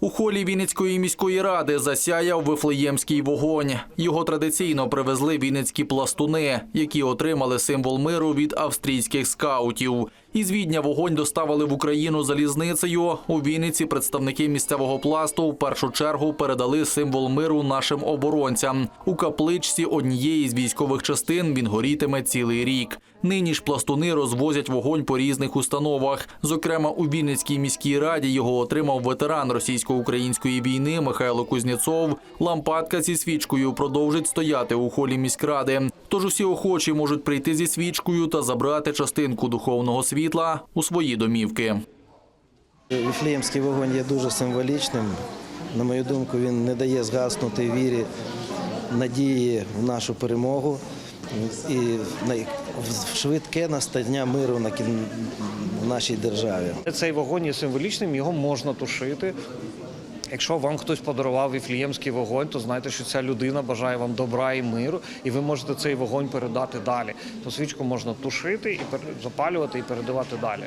У холі Вінницької міської ради засяяв вифлеємський вогонь. Його традиційно привезли вінницькі пластуни, які отримали символ миру від австрійських скаутів. Із Відня вогонь доставили в Україну залізницею. У Вінниці представники місцевого пласту в першу чергу передали символ миру нашим оборонцям. У капличці однієї з військових частин він горітиме цілий рік. Нині ж пластуни розвозять вогонь по різних установах. Зокрема, у Вінницькій міській раді його отримав ветеран російсько-української війни Михайло Кузнєцов. Лампадка зі свічкою продовжить стояти у холі міськради. Тож усі охочі можуть прийти зі свічкою та забрати частинку духовного світла у свої домівки. Віфлеємський вогонь є дуже символічним. На мою думку, він не дає згаснути вірі, надії в нашу перемогу і в швидке настання миру на в нашій державі. Цей вогонь є символічним, його можна тушити. Якщо вам хтось подарував віфліємський вогонь, то знайте, що ця людина бажає вам добра і миру, і ви можете цей вогонь передати далі. То свічку можна тушити і запалювати і передавати далі.